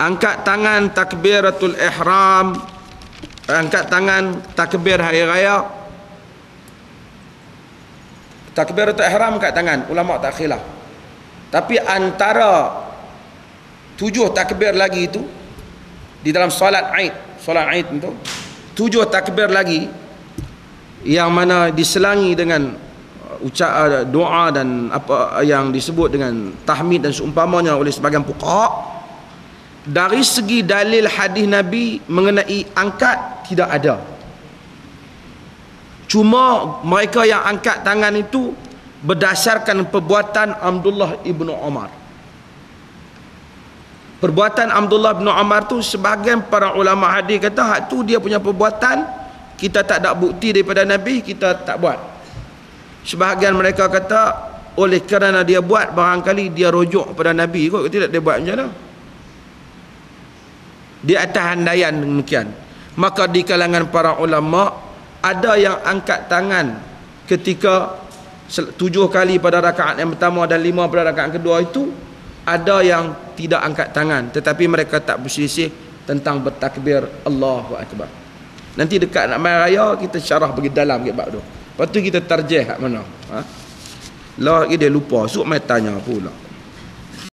angkat tangan takbiratul ihram. Angkat tangan takbir hari raya. Takbiratul ihram angkat tangan. Ulama tak khilaf. Tapi antara tujuh takbir lagi itu di dalam solat Aid solat Aid itu tujuh takbir lagi yang mana diselangi dengan uh, ucap uh, doa dan apa yang disebut dengan tahmid dan seumpamanya oleh sebagian fuqaha dari segi dalil hadis Nabi mengenai angkat tidak ada. Cuma mereka yang angkat tangan itu berdasarkan perbuatan Abdullah ibnu Umar perbuatan Abdullah ibnu Umar tu sebagian para ulama hadis kata hak tu dia punya perbuatan kita tak ada bukti daripada Nabi kita tak buat. Sebahagian mereka kata oleh kerana dia buat barangkali dia rujuk kepada Nabi kot tidak dia buat macam mana di atas handaian demikian maka di kalangan para ulama ada yang angkat tangan ketika tujuh kali pada rakaat yang pertama dan lima pada rakaat kedua itu ada yang tidak angkat tangan tetapi mereka tak berselisih tentang bertakbir Allahu Akbar Nanti dekat nak main raya kita syarah pergi dalam ke bab tu. Lepas tu kita tarjih hak mana. Ha? Lah dia lupa, sok mai tanya pula.